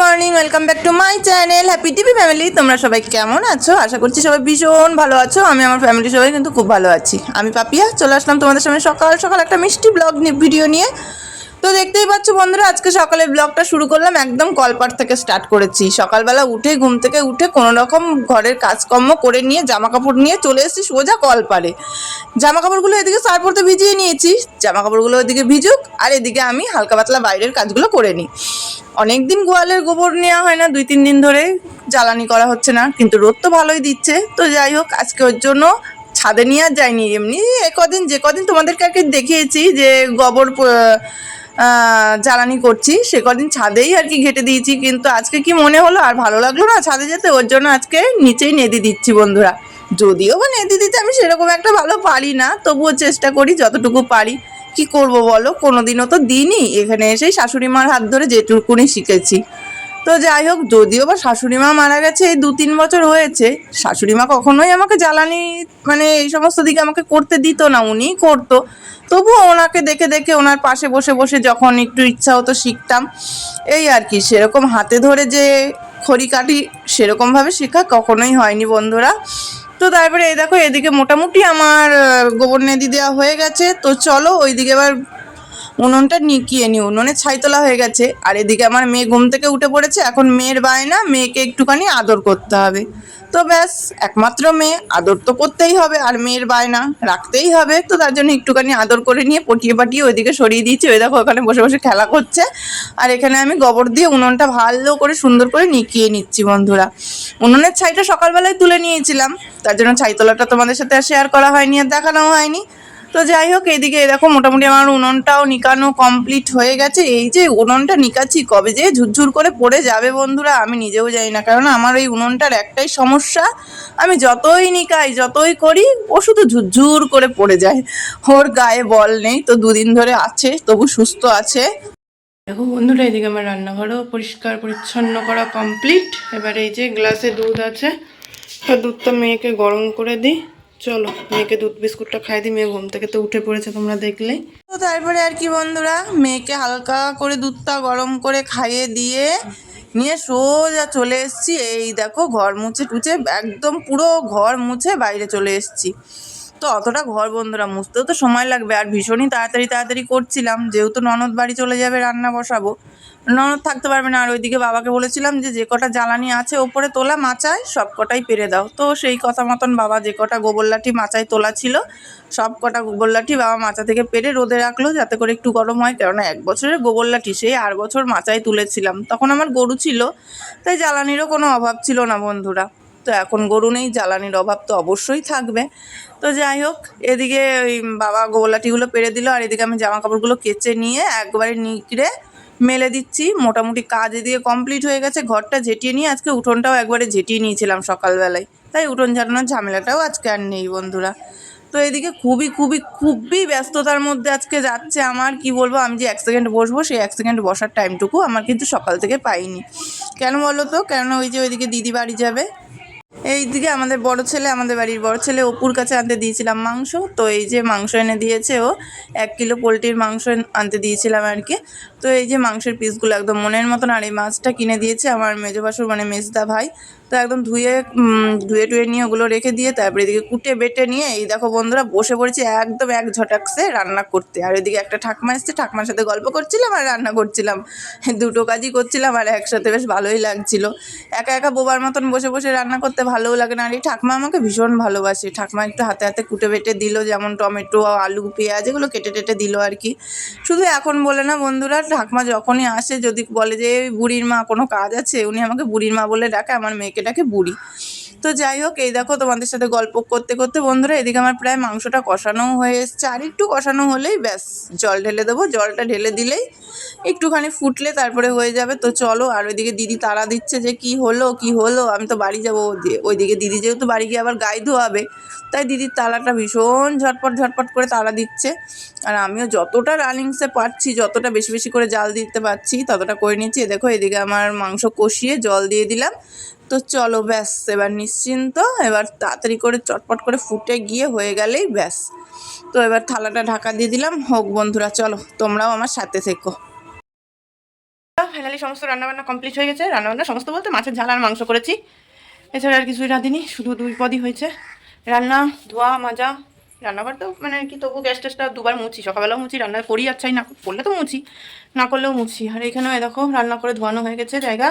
Morning welcome back to my channel happy TV family তোমরা সবাই কেমন আছো? আশা করছি সবাই ভীষণ ভালো আছো। আমি আমার ফ্যামিলি সবাই কিন্তু খুব ভালো আছি। আমি পাপিয়া, চলে আসলাম তোমাদের সামনে সকাল সকাল একটা মিষ্টি ব্লগ ভিডিও নিয়ে। তো দেখতেই পাচ্ছ বন্ধুরা, আজকে সকালে ব্লগটা শুরু করলাম একদম কলপাট থেকে স্টার্ট করেছি। সকালবেলা উঠে, ঘুম থেকে উঠে কোনো রকম ঘরের কাজকর্ম করে নিয়ে জামা কাপড় নিয়ে চলে এসেছি সোজা কলপারে জামা কাপড়গুলো এদিকে সার পড়তে ভিজিয়ে নিয়েছি। জামা কাপড়গুলো ওদিকে ভিজুক, আর এদিকে আমি হালকা পাতলা বাইরের কাজগুলো করে নিই। অনেক দিন গোয়ালের গোবর নেওয়া হয় না, দুই, তিন দিন ধরে জ্বালানি করা হচ্ছে না, কিন্তু রোদ তো ভালোই দিচ্ছে। তো যাই হোক, আজকে ওর জন্য ছাদে নিয়ে আর যাইনি, এমনি এ কদিন, যে কদিন তোমাদেরকে আর দেখিয়েছি যে গোবর জ্বালানি করছি, সে কদিন ছাদেই আর কি ঘেটে দিয়েছি, কিন্তু আজকে কি মনে হলো আর ভালো লাগল না ছাদে যেতে? ওর জন্য আজকে নিচেই নেদি দিচ্ছি বন্ধুরা। যদিও বা নেদি দিতে আমি সেরকম একটা ভালো পারি না, তবুও চেষ্টা করি যতটুকু পারি। কি করব বলো? কোনোদিনও তো দিইনি এখানে এসেই শাশুড়ি মার হাত ধরে যেটুকুনি শিখেছি। তো যাই হোক, যদিও বা শাশুড়ি মা মারা গেছে, এই দু তিন বছর হয়েছে শাশুড়ি মা কখনোই আমাকে জ্বালানি মানে এই সমস্ত দিকে আমাকে করতে দিত না, উনিই করতো। তবুও ওনাকে দেখে দেখে ওনার পাশে বসে বসে যখন একটু ইচ্ছা হতো শিখতাম। এই আর কি, সেরকম হাতে ধরে যে খড়ি কাটি সেরকমভাবে শেখা কখনোই হয়নি বন্ধুরা। তো তারপরে এই দেখো, এদিকে মোটামুটি আমার গোবর নেদি দেওয়া হয়ে গেছে। তো চলো ওইদিকে এবার উনুনটা নিকিয়ে নি উনুনে ছাই তোলা হয়ে গেছে। আর এদিকে আমার মেয়ে ঘুম থেকে উঠে পড়েছে। এখন মেয়ের বায়না, মেয়েকে একটুখানি আদর করতে হবে। তো ব্যাস, একমাত্র মেয়ে, আদর তো করতেই হবে, আর মেয়ের বায়না রাখতেই হবে। তো তার জন্য একটুখানি আদর করে নিয়ে পটিয়ে পাটিয়ে ওইদিকে সরিয়ে দিয়েছি। ওই দেখো, ওখানে বসে বসে খেলা করছে। আর এখানে আমি গোবর দিয়ে উনুনটা ভালো করে, সুন্দর করে নিকিয়ে নিচ্ছি বন্ধুরা। উনুনের ছাইটা সকালবেলায় তুলে নিয়েছিলাম। তার জন্য ছাই তোলাটা তোমাদের সাথে শেয়ার করা হয়নি, আর দেখানো হয়নি। তো যাই হোক এইদিকে এই দেখো মোটামুটি আমার উনুনটাও নিকানো কমপ্লিট হয়ে গেছে। এই যে উনুনটা নিকাচ্ছি কবে যে ঝুরঝুর করে পড়ে যাবে বন্ধুরা, আমি নিজেও জানি না। কারণ আমার এই উনুনটার একটাই সমস্যা, আমি যতই নিকাই, যতই করি, ও শুধু ঝুরঝুর করে পড়ে যায়। ওর গায়ে বল নেই, তো দুদিন ধরে আছে, তবু সুস্থ আছে। দেখো বন্ধুরা, এদিকে আমার রান্নাঘরও পরিষ্কার, পরিচ্ছন্ন করা কমপ্লিট এবার এই যে গ্লাসে দুধ আছে, দুধটা মেয়েকে গরম করে দিই। চলো, মেয়েকে দুধ বিস্কুটটা খাই দিই মেয়ে ঘুম থেকে তো উঠে পড়েছে, তোমরা দেখলেই তো তারপরে আর কি বন্ধুরা, মেয়েকে হালকা করে দুধটা গরম করে খাইয়ে দিয়ে নিয়ে সোজা চলে এসেছি। এই দেখো, ঘর মুছে টুছে, একদম পুরো ঘর মুছে বাইরে চলে এসেছি। তো অতটা ঘর বন্ধুরা, মুছতেও তো সময় লাগবে। আর ভীষণই তাড়াতাড়ি তাড়াতাড়ি করছিলাম, যেহেতু ননদ বাড়ি চলে যাবে, রান্না বসাবো। ননদ থাকতে পারবে না। আর ওইদিকে বাবাকে বলেছিলাম যে যে কটা জ্বালানি আছে ওপরে তোলা, মাচায় সব কটাই পেরে দাও। তো সেই কথা মতন বাবা যে কটা গোবর লাঠি মাচায় তোলা ছিল, সব কটা গোবর লাঠি বাবা মাচা থেকে পেরে রোদে রাখল, যাতে করে একটু গরম হয়। কেননা এক বছরের গোবর লাঠি সেই আর বছর মাচায় তুলেছিলাম। তখন আমার গরু ছিল, তাই জ্বালানিরও কোনো অভাব ছিল না বন্ধুরা। তো এখন গরু নেই, জ্বালানির অভাব তো অবশ্যই থাকবে। তো যাই হোক, এদিকে ওই বাবা গোবলাটিগুলো পেরে দিল, আর এদিকে আমি জামা কাপড়গুলো কেচে নিয়ে একবারে নিকড়ে মেলে দিচ্ছি, মোটামুটি কাজ এদিকে কমপ্লিট হয়ে গেছে। ঘরটা ঝেঁটিয়ে নিয়ে আজকে উঠোনটাও একবারে ঝেঁটিয়ে নিয়েছিলাম সকালবেলায়। তাই উঠোন ঝাড়ানোর ঝামেলাটাও আজকে আর নেই বন্ধুরা। তো এদিকে খুবই খুবই খুবই ব্যস্ততার মধ্যে আজকে যাচ্ছে আমার। কি বলব, আমি যে এক সেকেন্ড বসবো, সেই এক সেকেন্ড বসার টাইমটুকু আমার কিন্তু সকাল থেকে পাইনি। কেন বলো তো? কেন ওই যে ওইদিকে দিদি বাড়ি যাবে? এইদিকে আমাদের বড় ছেলে, আমাদের বাড়ির বড় ছেলে অপুর কাছে আনতে দিয়েছিলাম মাংস। তো এই যে মাংস এনে দিয়েছে ও, এক কিলো পোলট্রির মাংস আনতে দিয়েছিলাম আর কি। তো এই যে মাংসের পিসগুলো একদম মনের মতন, আর এই মাছটা কিনে দিয়েছে আমার মেজবাসুর মানে মেজদা ভাই। তো একদম ধুয়ে ধুয়ে টুয়ে নিয়ে ওগুলো রেখে দিয়ে তারপরে এদিকে কুটে বেটে নিয়ে এই দেখো বন্ধুরা বসে পড়েছি একদম এক ঝটাকসে রান্না করতে। আর এদিকে একটা ঠাকমা এসছে, ঠাকমার সাথে গল্প করছিলাম আর রান্না করছিলাম। দুটো কাজই করছিলাম আর একসাথে বেশ ভালোই লাগছিল। একা একা বোবার মতন বসে বসে রান্না করতে ভালোও লাগে না। আর এই ঠাকমা আমাকে ভীষণ ভালোবাসে। ঠাকমা একটু হাতে হাতে কুটে বেটে দিল, যেমন টমেটো, আলু, পেঁয়াজ এগুলো কেটে টেটে দিল আর কি। শুধু এখন বলে না বন্ধুরা, ঠাকমা যখনই আসে, যদি বলে যে, "এই বুড়ির মা, কোনো কাজ আছে? উনি আমাকে বুড়ির মা বলে ডাকে, আমার মেয়েকে ডাকে বুড়ি। তো যাই হোক, এই দেখো তোমাদের সাথে গল্প করতে করতে বন্ধুরা, এদিকে আমার প্রায় মাংসটা কষানোও হয়ে এসছে। আর একটু কষানো হলেই ব্যাস, জল ঢেলে দেবো। জলটা ঢেলে দিলেই একটুখানি ফুটলে তারপরে হয়ে যাবে। তো চলো, আর ওইদিকে দিদি তারা দিচ্ছে যে কি হলো কি হলো? আমি তো বাড়ি যাব ওইদিকে দিদি যেহেতু বাড়ি গিয়ে আবার গায়ে ধোয়াবে, তাই দিদির তালাটা ভীষণ ঝটপট ঝটপট করে তালা দিচ্ছে। আর আমিও যতটা রানিংসে পারছি, যতটা বেশি বেশি করে জাল দিতে পারছি, ততটা করে নিচ্ছি। দেখো, এদিকে আমার মাংস কষিয়ে জল দিয়ে দিলাম। তো চলো ব্যাস, এবার নিশ্চিন্ত, এবার তাড়াতাড়ি করে চটপট করে ফুটে গিয়ে হয়ে গেলেই ব্যাস। তো এবার থালাটা ঢাকা দিয়ে দিলাম। হোক বন্ধুরা, চলো, তোমরাও আমার সাথে থেকো। ফাইনালি সমস্ত রান্নাবান্না কমপ্লিট হয়ে গেছে। রান্নাবান্না সমস্ত বলতে মাছের ঝাল আর মাংস করেছি। এছাড়া আর কিছুই রাঁধিনি, শুধু দুই পদই হয়েছে। রান্না, ধোয়া, মাজা, রান্নাঘর তো মানে কি তবু গ্যাস ট্যাসটা দুবার মুছি। সকালবেলাও মুছি রান্না করি আর চাই না, করলে তো মুছি, না করলেও মুছি। আর এখানেও দেখো, রান্না করে ধোয়ানো হয়ে গেছে জায়গা।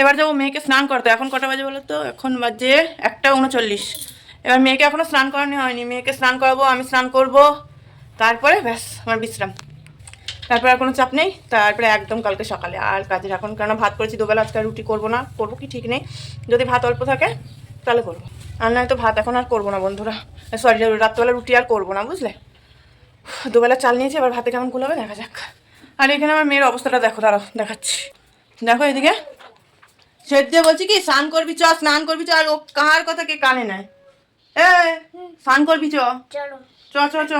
এবার যাব মেয়েকে স্নান করতে। এখন কটা বাজে বলো তো? এখন বাজে একটা উনচল্লিশ। এবার মেয়েকে এখনও স্নান করানো হয়নি। মেয়েকে স্নান করাবো, আমি স্নান করব। তারপরে ব্যাস, আমার বিশ্রাম। তারপরে আর কোনো চাপ নেই। তারপরে একদম কালকে সকালে। আর কাজের এখন কেন ভাত করেছি, দুবেলা আজকে রুটি করব না। করব কি ঠিক নেই। যদি ভাত অল্প থাকে, তাহলে করব। আর নয়তো ভাত এখন আর করব না বন্ধুরা। সরি, রাত্রবেলা রুটি আর করব না, বুঝলে? দুবেলা চাল নিয়েছি, এবার ভাতে কেমন কুলাবে দেখা যাক। আর এখানে আমার মেয়ের অবস্থাটা দেখো, দাঁড়াও, দেখাচ্ছি। দেখো এদিকে। সেট দিয়ে বলছি কি স্নান করবি চ স্নান করবি চ আর ও কার কথা কে কানে নেয়? এ স্নান করবি চ। চ চ চ।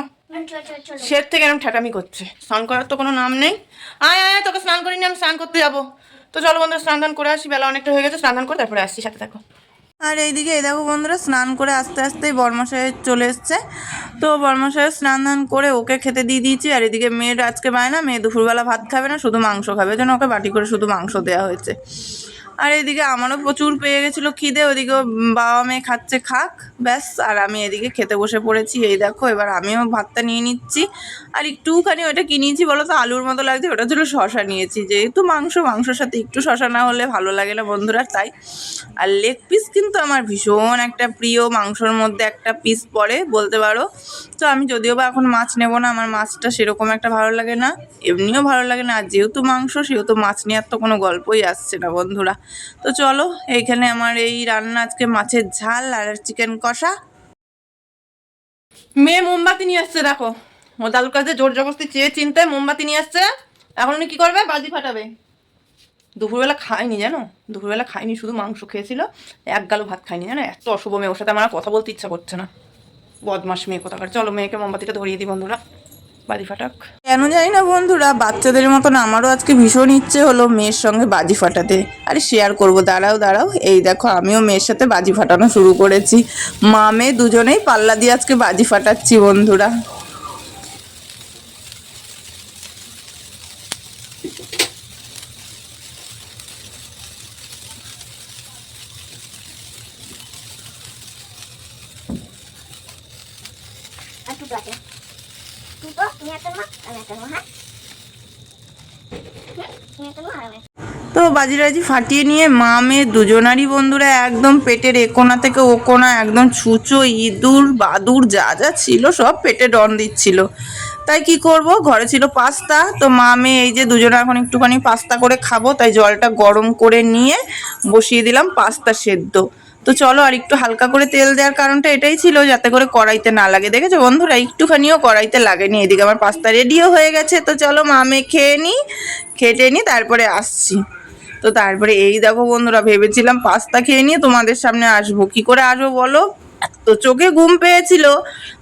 সের থেকে এরকম ঠেটামি করছে। স্নান করার তো কোনো নাম নেই। আয় আয় তোকে স্নান করিনি আমি স্নান করতে যাব। তো চলো বন্ধুরা স্নান দান করে আসি বেলা অনেকটা হয়ে গেছে স্নান দান করে তারপরে আসছি সাথে থাকো। আর এইদিকে এই দেখো বন্ধুরা স্নান করে আস্তে আস্তে বর্মশাই চলে এসছে। তো বর্মশাই স্নান দান করে ওকে খেতে দিয়ে দিয়েছি আর এদিকে মেয়ের আজকে পায় না মেয়ে দুপুরবেলা ভাত খাবে না শুধু মাংস খাবে। যেন ওকে বাটি করে শুধু মাংস দেওয়া হয়েছে। আর এদিকে আমারও প্রচুর পেয়ে গেছিল খিদে, ওদিকেও বাবা মেয়ে খাচ্ছে, খাক, ব্যাস, আর আমি এদিকে খেতে বসে পড়েছি। এই দেখো, এবার আমিও ভাতটা নিয়ে নিচ্ছি। আর একটুখানি ওটা কি নিয়েছি বলো তো, আলুর মতো লাগছে, ওটা ছিল শশা নিয়েছি। যেহেতু মাংস, মাংসর সাথে একটু শশা না হলে ভালো লাগে না বন্ধুরা, তাই। আর লেগ পিস কিন্তু আমার ভীষণ একটা প্রিয়, মাংসর মধ্যে একটা পিস পড়ে, বলতে পারো। তো আমি যদিও বা এখন মাছ নেব না, আমার মাছটা সেরকম একটা ভালো লাগে না, এমনিও ভালো লাগে না। আর যেহেতু মাংস, সেহেতু মাছ নেওয়ার তো কোনো গল্পই আসছে না বন্ধুরা। তো চলো, এইখানে আমার এই রান্না আজকে মাছের ঝাল আর চিকেন কষা। মেয়ে মোমবাতি নিয়ে আসছে, দেখো। ও দাদুর কাছে জোর জবরদস্তি চেয়ে চিনতে মোমবাতি নিয়ে আসছে। এখন উনি কি করবে? বাজি ফাটাবে। দুপুরবেলা খাইনি জানো? দুপুরবেলা খাইনি শুধু মাংস খেয়েছিল। এক গালো ভাত খাইনি জানো? এত অশুভ মেয়ে, ওর সাথে আমার কথা বলতে ইচ্ছা করছে না। বদমাস মেয়ে কোথাকার। চলো, মেয়েকে মোমবাতিটা ধরিয়ে দিই বন্ধুরা। বাজি ফাটাক। কেন জানি না বন্ধুরা, বাচ্চাদের মতন আমারও আজকে ভীষণ ইচ্ছে হলো মেয়ের সঙ্গে বাজি ফাটাতে। আরে শেয়ার করব, দাঁড়াও দাঁড়াও। এই দেখো, আমিও মেয়ের সাথে বাজি ফাটানো শুরু করেছি। মামে দুজনেই পাল্লা দিয়ে আজকে বাজি ফাটাচ্ছি বন্ধুরা আর দুটো আছে দুটো তুমি একটা মা আমি একটা মা হ্যাঁ হুম, তুমি একটা মা আর আমি একটা। তো বাজিরাজি ফাটিয়ে নিয়ে মা মেয়ে দুজনারই বন্ধুরা একদম পেটের একোনা থেকে ও কোনা, একদম ছুঁচো, ইঁদুর, বাদুর যা যা ছিল সব পেটে ডন দিচ্ছিল। তাই কি করব? ঘরে ছিল পাস্তা। তো মা মেয়ে এই যে দুজনে এখন একটুখানি পাস্তা করে খাব, তাই জলটা গরম করে নিয়ে বসিয়ে দিলাম পাস্তা সেদ্ধ। তো চলো আর একটু হালকা করে তেল দেওয়ার কারণটা এটাই ছিল, যাতে করে কড়াইতে না লাগে। দেখেছ বন্ধুরা? একটুখানিও কড়াইতে লাগেনি এদিকে। আমার পাস্তা রেডিও হয়ে গেছে। তো চলো মামে খেয়ে নিই, খেটে নিই, তারপরে আসছি। তো তারপরে এই দেখো বন্ধুরা, ভেবেছিলাম পাস্তা খেয়ে নিয়ে তোমাদের সামনে আসব। কি করে আসব বলো? তো চোখে ঘুম পেয়েছিল।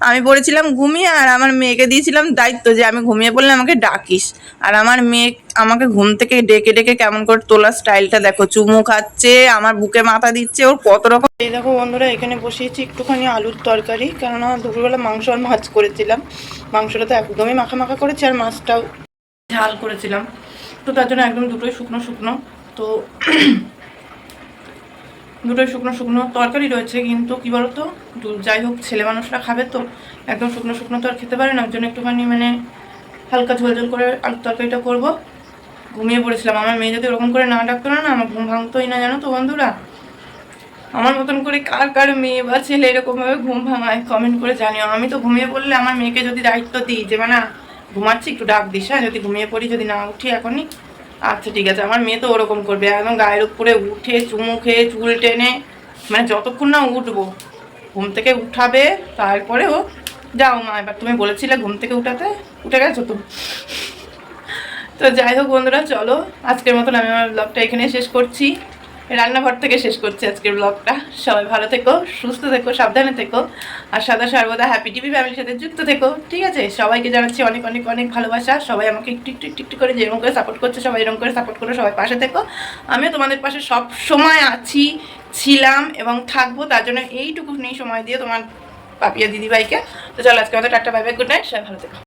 আমি পড়েছিলাম ঘুমিয়ে আর আমার মেয়েকে দিয়েছিলাম দায়িত্ব যে, আমি ঘুমিয়ে পড়লে আমাকে ডাকিস। আর আমার মেয়ে আমাকে ঘুম থেকে ডেকে ডেকে কেমন করে তোলার স্টাইলটা দেখো, চুমু খাচ্ছে, আমার বুকে মাথা দিচ্ছে, ওর কত রকম এই দেখো বন্ধুরা, এখানে বসিয়েছি একটুখানি আলুর তরকারি, কেননা দুপুরবেলা মাংস আর মাছ করেছিলাম। মাংসটা তো একদমই মাখা মাখা করেছি, আর মাছটাও ঝাল করেছিলাম। তো তার জন্য একদম দুটোই শুকনো শুকনো। তো দুটোই শুকনো শুকনো তরকারি রয়েছে, কিন্তু কি বলতো? যাই হোক, ছেলে মানুষরা খাবে তো। একদম শুকনো শুকনো তো আর খেতে পারে না ওর জন্য একটুখানি মানে হালকা ঝোল ঝোল করে আলুর তরকারিটা করব। ঘুমিয়ে পড়েছিলাম। আমার মেয়ে যদি ওরকম করে না ডাকতো না না, আমার ঘুম ভাঙতোই না, জানো তো বন্ধুরা? আমার মতন করে কার কার মেয়ে বা ছেলে এরকমভাবে ঘুম ভাঙায় কমেন্ট করে জানিও। আমি তো ঘুমিয়ে পড়লে আমার মেয়েকে যদি দায়িত্ব দিই যে মানে ঘুমাচ্ছি, একটু ডাক দিস হ্যাঁ? যদি ঘুমিয়ে পড়ি, যদি না উঠি, এখনই আচ্ছা ঠিক আছে, আমার মেয়ে তো ওরকম করবে। একদম গায়ের উপরে উঠে চুমু খেয়ে চুল টেনে মানে যতক্ষণ না উঠবো, ঘুম থেকে উঠাবে, তারপরে ও যাও মা, এবার তুমি বলেছিলে ঘুম থেকে উঠাতে, উঠে গেছো তো? তো যাই হোক বন্ধুরা, চলো, আজকের মতন আমি আমার ব্লগটা এখানে শেষ করছি। রান্নাঘর থেকে শেষ করছি আজকের ব্লগটা। সবাই ভালো থেকো, সুস্থ থেকো, সাবধানে থেকো। আর সদা সর্বদা হ্যাপি টিভি ফ্যামিলির সাথে যুক্ত থেকো, ঠিক আছে? সবাইকে জানাচ্ছি অনেক অনেক অনেক ভালোবাসা। সবাই আমাকে একটু একটু একটু একটু করে যেরকম করে সাপোর্ট করছে, সবাই এরকম করে সাপোর্ট করো, সবাই পাশে থেকো। আমিও তোমাদের পাশে সব সময় আছি, ছিলাম এবং থাকব, তার জন্য এইটুকু নেই সময় দিয়ে তোমার পাপিয়া দিদিভাইকে। তো চলো আজকে আমাদের tata bye bye good night সবাই ভালো থেকো।